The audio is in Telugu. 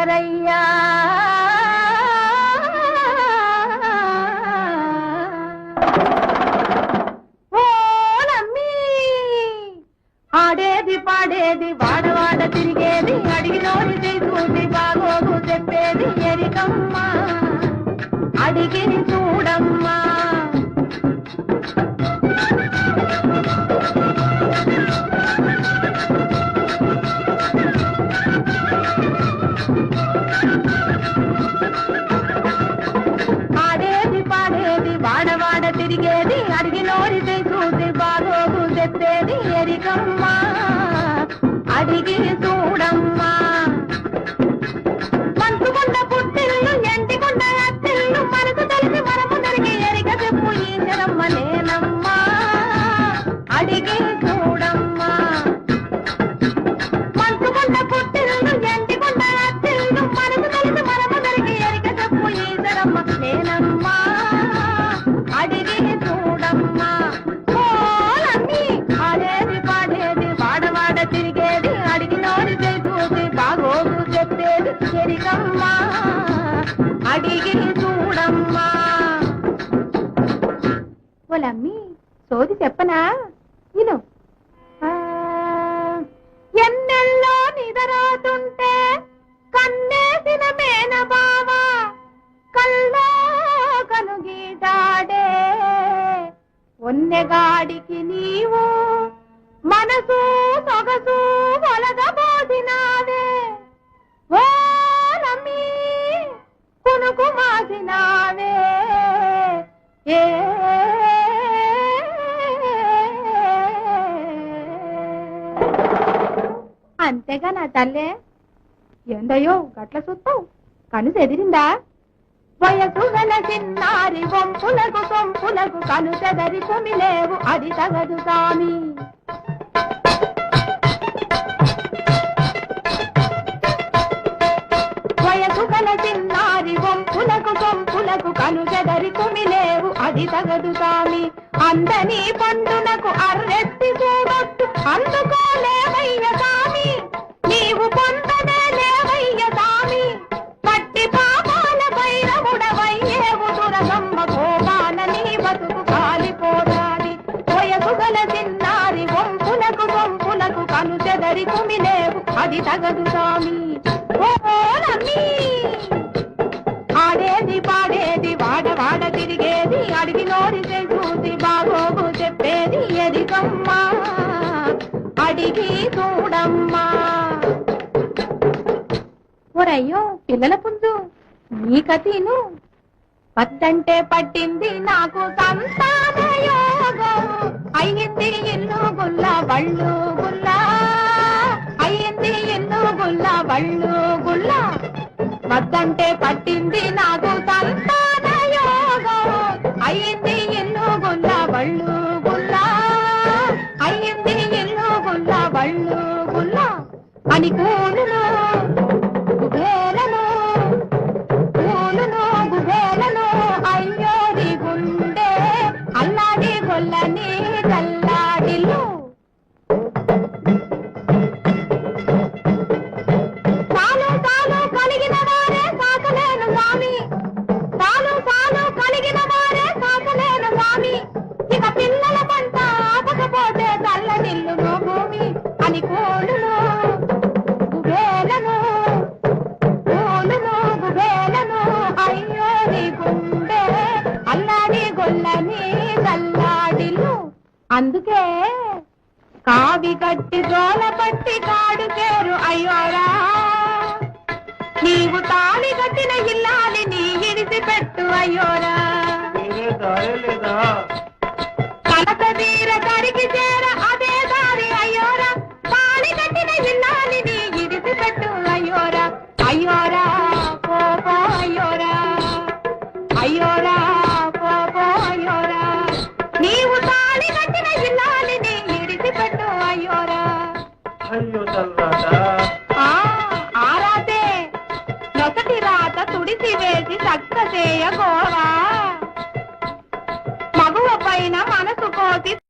శంకరయ్యా ఆడేది పాడేది వాడవాడ తిరిగేది అడిగినోరి తీసుకుంది బాగోగు చెప్పేది ఎరికమ్మ. అడిగిని చూడమ్మా. సోది చెప్పనా? విను. ఎన్నెల్లో నిదరాతుంటే కన్నేసిన మేన బావా కల్లో కనుగీటాడే ఒన్నెగాడికి నీవు మనసు సొగసు అంతేగా నా తల్లే? ఏందయ్యో గట్ల చూస్తావు కను చెదిరిందా వయసు గల చిన్నారి వంపులకు సొంపులకు కను చెదరి కొమిలేవు అది తగదు సామి. వయసు గల చిన్నారి వంపులకు సొంపులకు కను చెదరి కొమిలేవు అది తగదు సామి. అందని పన్ను తగదు స్వామి. ఆడేది పాడేది వాడ వాడ తిరిగేది అడిగి నోరితే చూసి బాగోగు చెప్పేది ఎదిగమ్మా. అడిగి చూడమ్మా. ఓరయ్యో పిల్లల పుంజు నీ కథీను. పత్తంటే పట్టింది నాకు సంతాన యోగం. అయ్యింది ఇల్లు గుల్ల బళ్ళు గుల్ల అయ్యింది గుల్ల బళ్ళు గుల్ల వద్దంటే పట్టింది నాకు తంతా అందుకే కావి కట్టి జోల పట్టి కాడు చేరు అయ్యోరా. నీవు తాళి కట్టిన ఇల్లాలి నీ ఇడిసి పెట్టు అయ్యోరా. కలత తీర కరికి చేర అదే దారి అయ్యోరా. తాళి కట్టిన ఇల్లాలి నీ ఇడిసి పెట్టు అయ్యోరా. అయ్యోరా అయ్యోరా. అయ్యోరా